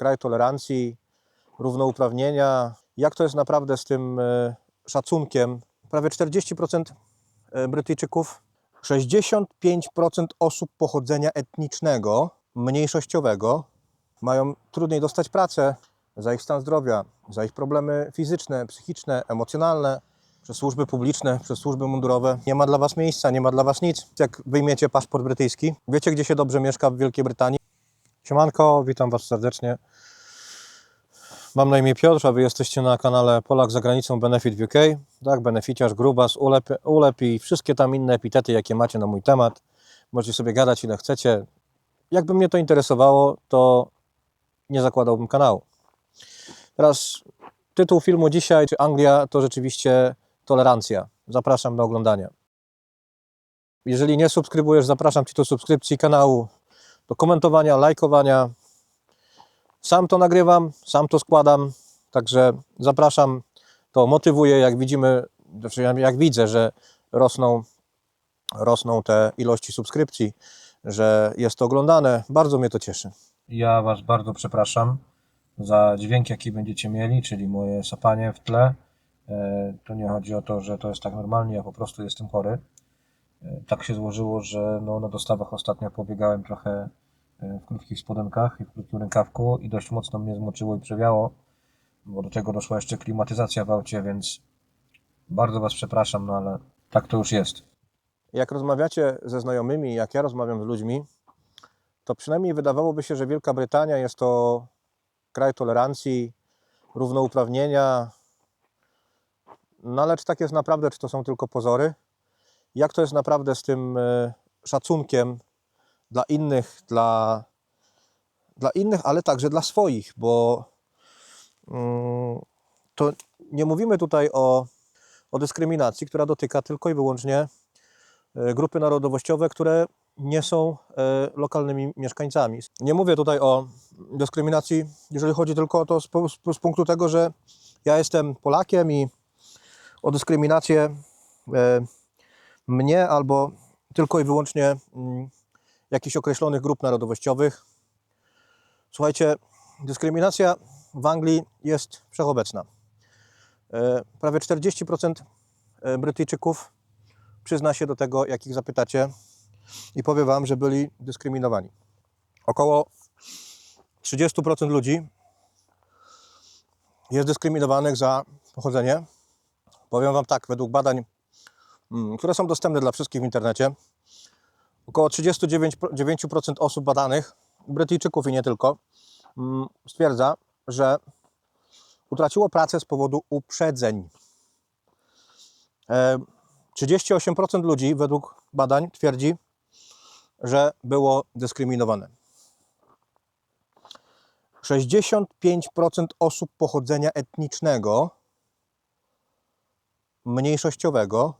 kraj tolerancji, równouprawnienia. Jak to jest naprawdę z tym e, szacunkiem? Prawie 40% e, Brytyjczyków, 65% osób pochodzenia etnicznego, mniejszościowego mają trudniej dostać pracę za ich stan zdrowia, za ich problemy fizyczne, psychiczne, emocjonalne, przez służby publiczne, przez służby mundurowe. Nie ma dla Was miejsca, nie ma dla Was nic. Jak wyjmiecie paszport brytyjski, wiecie, gdzie się dobrze mieszka w Wielkiej Brytanii? Siemanko, witam Was serdecznie. Mam na imię Piotr, a Wy jesteście na kanale Polak za granicą Benefit UK. Tak, beneficiarz, grubas, ulep, ulep i wszystkie tam inne epitety, jakie macie na mój temat. Możecie sobie gadać ile chcecie. Jakby mnie to interesowało, to nie zakładałbym kanału. Teraz tytuł filmu dzisiaj, czy Anglia to rzeczywiście tolerancja. Zapraszam do oglądania. Jeżeli nie subskrybujesz, zapraszam Cię do subskrypcji kanału, do komentowania, lajkowania. Sam to nagrywam, sam to składam, także zapraszam. To motywuje, jak widzimy, znaczy jak widzę, że rosną, rosną te ilości subskrypcji, że jest to oglądane. Bardzo mnie to cieszy. Ja Was bardzo przepraszam za dźwięk, jaki będziecie mieli, czyli moje sapanie w tle. E, To nie chodzi o to, że to jest tak normalnie, ja po prostu jestem chory. E, Tak się złożyło, że no, na dostawach ostatnio pobiegałem trochę w krótkich spodenkach i w krótkim rękawku i dość mocno mnie zmoczyło i przewiało, bo do tego doszła jeszcze klimatyzacja w aucie, więc bardzo Was przepraszam, no ale tak to już jest. Jak rozmawiacie ze znajomymi, jak ja rozmawiam z ludźmi, to przynajmniej wydawałoby się, że Wielka Brytania jest to kraj tolerancji, równouprawnienia. No ale czy tak jest naprawdę, czy to są tylko pozory? Jak to jest naprawdę z tym e, szacunkiem dla innych, dla, dla innych, ale także dla swoich, bo mm, to nie mówimy tutaj o, o dyskryminacji, która dotyka tylko i wyłącznie e, grupy narodowościowe, które nie są e, lokalnymi mieszkańcami. Nie mówię tutaj o dyskryminacji, jeżeli chodzi tylko o to z, z punktu tego, że ja jestem Polakiem i o dyskryminację e, mnie albo tylko i wyłącznie mm, jakichś określonych grup narodowościowych. Słuchajcie, dyskryminacja w Anglii jest wszechobecna. E, Prawie 40% e, Brytyjczyków przyzna się do tego, jak ich zapytacie, i powiem Wam, że byli dyskryminowani. Około 30% ludzi jest dyskryminowanych za pochodzenie. Powiem Wam tak, według badań, mm, które są dostępne dla wszystkich w internecie, około 39% osób badanych, Brytyjczyków i nie tylko, mm, stwierdza, że utraciło pracę z powodu uprzedzeń. E, 38% ludzi według badań twierdzi, że było dyskryminowane. 65% osób pochodzenia etnicznego, mniejszościowego,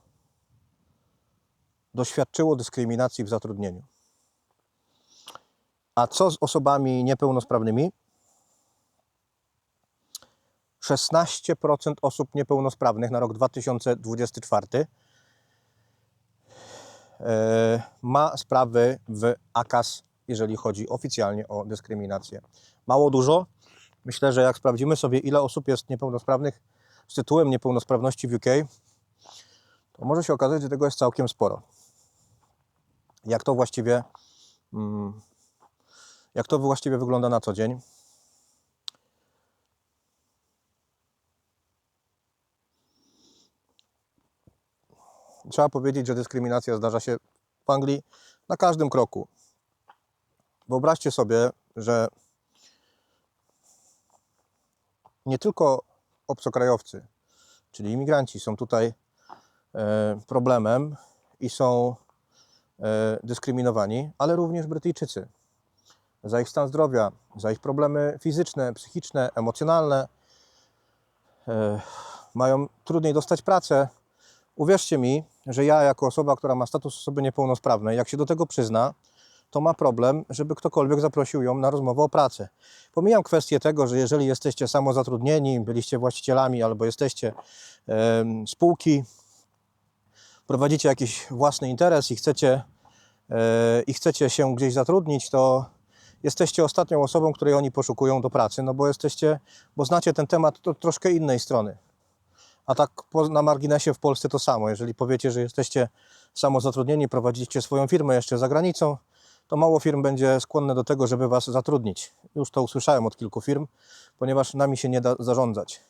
doświadczyło dyskryminacji w zatrudnieniu. A co z osobami niepełnosprawnymi? 16% osób niepełnosprawnych na rok 2024 e, ma sprawy w AKAS, jeżeli chodzi oficjalnie o dyskryminację. Mało dużo. Myślę, że jak sprawdzimy sobie, ile osób jest niepełnosprawnych z tytułem niepełnosprawności w UK, to może się okazać, że tego jest całkiem sporo. Jak to właściwie, mm, jak to właściwie wygląda na co dzień? Trzeba powiedzieć, że dyskryminacja zdarza się w Anglii na każdym kroku. Wyobraźcie sobie, że nie tylko obcokrajowcy, czyli imigranci, są tutaj e, problemem i są dyskryminowani, ale również Brytyjczycy za ich stan zdrowia, za ich problemy fizyczne, psychiczne, emocjonalne. E, mają trudniej dostać pracę. Uwierzcie mi, że ja, jako osoba, która ma status osoby niepełnosprawnej, jak się do tego przyzna, to ma problem, żeby ktokolwiek zaprosił ją na rozmowę o pracę. Pomijam kwestię tego, że jeżeli jesteście samozatrudnieni, byliście właścicielami albo jesteście spółki, prowadzicie jakiś własny interes i chcecie, e, i chcecie się gdzieś zatrudnić, to jesteście ostatnią osobą, której oni poszukują do pracy, no bo jesteście, bo znacie ten temat od troszkę innej strony. A tak po, na marginesie w Polsce to samo. Jeżeli powiecie, że jesteście samozatrudnieni, prowadzicie swoją firmę jeszcze za granicą, to mało firm będzie skłonne do tego, żeby was zatrudnić. Już to usłyszałem od kilku firm, ponieważ nami się nie da zarządzać.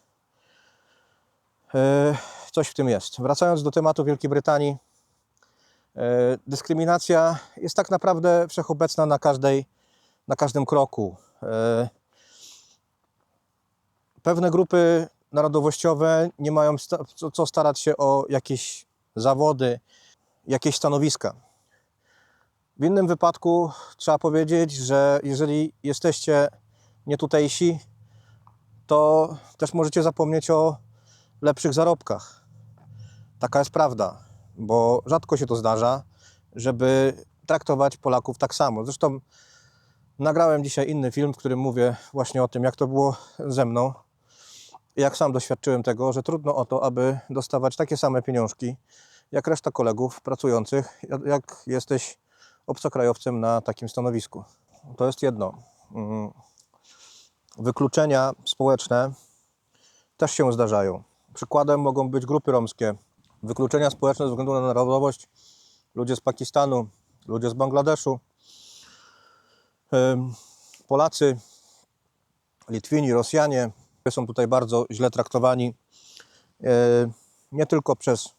E, Coś w tym jest. Wracając do tematu Wielkiej Brytanii, e, dyskryminacja jest tak naprawdę wszechobecna na, każdej, na każdym kroku. E, Pewne grupy narodowościowe nie mają co- starać się o jakieś zawody, jakieś stanowiska. W innym wypadku trzeba powiedzieć, że jeżeli jesteście nietutejsi, to też możecie zapomnieć o lepszych zarobkach. Taka jest prawda, bo rzadko się to zdarza, żeby traktować Polaków tak samo. Zresztą nagrałem dzisiaj inny film, w którym mówię właśnie o tym, jak to było ze mną. Jak sam doświadczyłem tego, że trudno o to, aby dostawać takie same pieniążki jak reszta kolegów pracujących, jak- jesteś obcokrajowcem na takim stanowisku. To jest jedno. Mm. Wykluczenia społeczne też się zdarzają. Przykładem mogą być grupy romskie. Wykluczenia społeczne ze względu na narodowość. Ludzie z Pakistanu, ludzie z Bangladeszu, Polacy, Litwini, Rosjanie są tutaj bardzo źle traktowani. Yy, Nie tylko przez,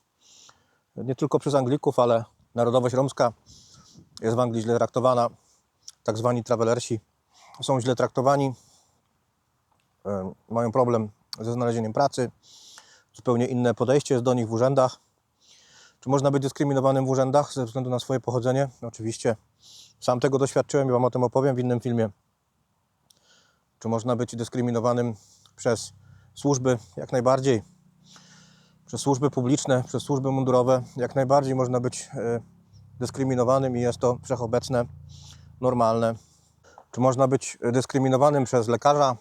nie tylko przez Anglików, ale narodowość romska jest w Anglii źle traktowana. Tak zwani travelersi są źle traktowani. Mają problem ze znalezieniem pracy. Zupełnie inne podejście jest do nich w urzędach. Czy można być dyskryminowanym w urzędach ze względu na swoje pochodzenie? Oczywiście. Sam tego doświadczyłem i Wam o tym opowiem w innym filmie. Czy można być dyskryminowanym przez służby? Jak najbardziej. Przez służby publiczne, przez służby mundurowe, jak najbardziej można być e, dyskryminowanym i jest to wszechobecne, normalne. Czy można być dyskryminowanym przez lekarza?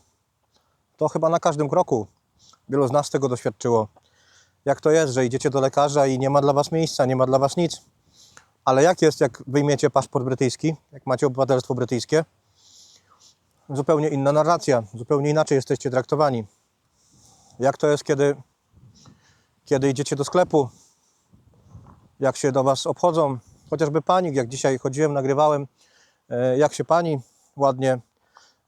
To chyba na każdym kroku. Wielu z nas tego doświadczyło. Jak to jest, że idziecie do lekarza i nie ma dla Was miejsca, nie ma dla Was nic. Ale jak jest, jak wyjmiecie paszport brytyjski, jak macie obywatelstwo brytyjskie? Zupełnie inna narracja, zupełnie inaczej jesteście traktowani. Jak to jest, kiedy, kiedy idziecie do sklepu? Jak się do Was obchodzą? Chociażby pani, jak dzisiaj chodziłem, nagrywałem, e, jak się pani ładnie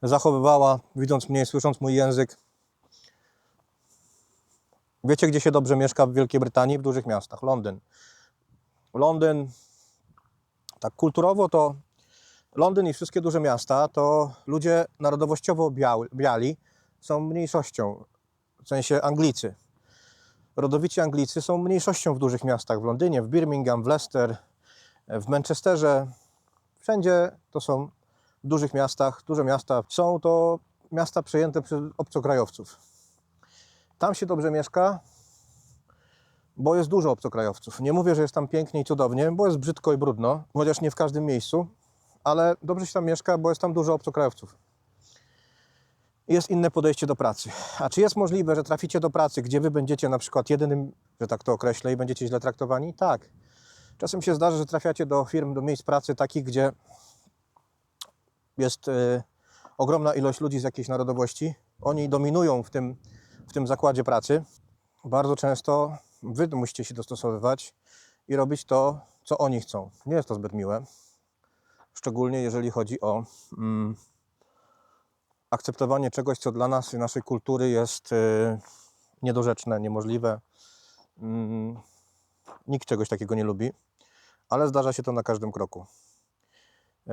zachowywała, widząc mnie, słysząc mój język. Wiecie, gdzie się dobrze mieszka w Wielkiej Brytanii? W dużych miastach. Londyn. Londyn, tak kulturowo to Londyn i wszystkie duże miasta to ludzie narodowościowo biali są mniejszością, w sensie Anglicy. Rodowici Anglicy są mniejszością w dużych miastach, w Londynie, w Birmingham, w Leicester, w Manchesterze. Wszędzie to są w dużych miastach, duże miasta są to miasta przejęte przez obcokrajowców. Tam się dobrze mieszka, bo jest dużo obcokrajowców. Nie mówię, że jest tam pięknie i cudownie, bo jest brzydko i brudno, chociaż nie w każdym miejscu, ale dobrze się tam mieszka, bo jest tam dużo obcokrajowców. Jest inne podejście do pracy. A czy jest możliwe, że traficie do pracy, gdzie wy będziecie na przykład jedynym, że tak to określę, i będziecie źle traktowani? Tak. Czasem się zdarza, że trafiacie do firm, do miejsc pracy takich, gdzie jest y, ogromna ilość ludzi z jakiejś narodowości. Oni dominują w tym, w tym zakładzie pracy. Bardzo często wy musicie się dostosowywać i robić to, co oni chcą. Nie jest to zbyt miłe. Szczególnie jeżeli chodzi o mm, akceptowanie czegoś, co dla nas i naszej kultury jest y, niedorzeczne, niemożliwe. Mm, nikt czegoś takiego nie lubi, ale zdarza się to na każdym kroku. Y,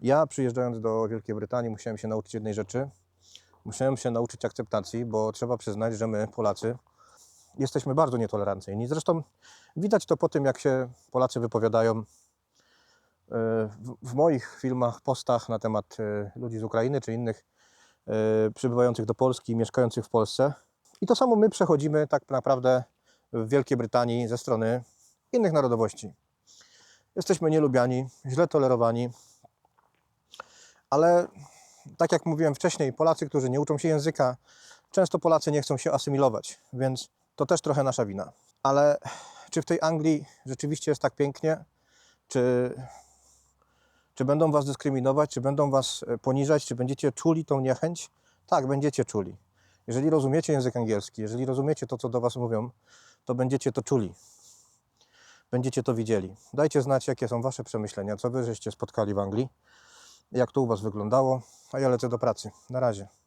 ja przyjeżdżając do Wielkiej Brytanii musiałem się nauczyć jednej rzeczy. Musiałem się nauczyć akceptacji, bo trzeba przyznać, że my, Polacy, jesteśmy bardzo nietolerancyjni. Zresztą widać to po tym, jak się Polacy wypowiadają e, w, moich filmach, postach na temat e, ludzi z Ukrainy czy innych e, przybywających do Polski, mieszkających w Polsce. I to samo my przechodzimy tak naprawdę w Wielkiej Brytanii ze strony innych narodowości. Jesteśmy nielubiani, źle tolerowani, ale tak jak mówiłem wcześniej, Polacy, którzy nie uczą się języka, często Polacy nie chcą się asymilować, więc to też trochę nasza wina. Ale czy w tej Anglii rzeczywiście jest tak pięknie? Czy, Czy będą was dyskryminować, czy będą was e, poniżać, czy będziecie czuli tą niechęć? Tak, będziecie czuli. Jeżeli rozumiecie język angielski, jeżeli rozumiecie to, co do was mówią, to będziecie to czuli. Będziecie to widzieli. Dajcie znać, jakie są wasze przemyślenia, co wy żeście spotkali w Anglii, jak to u was wyglądało, a ja lecę do pracy. Na razie.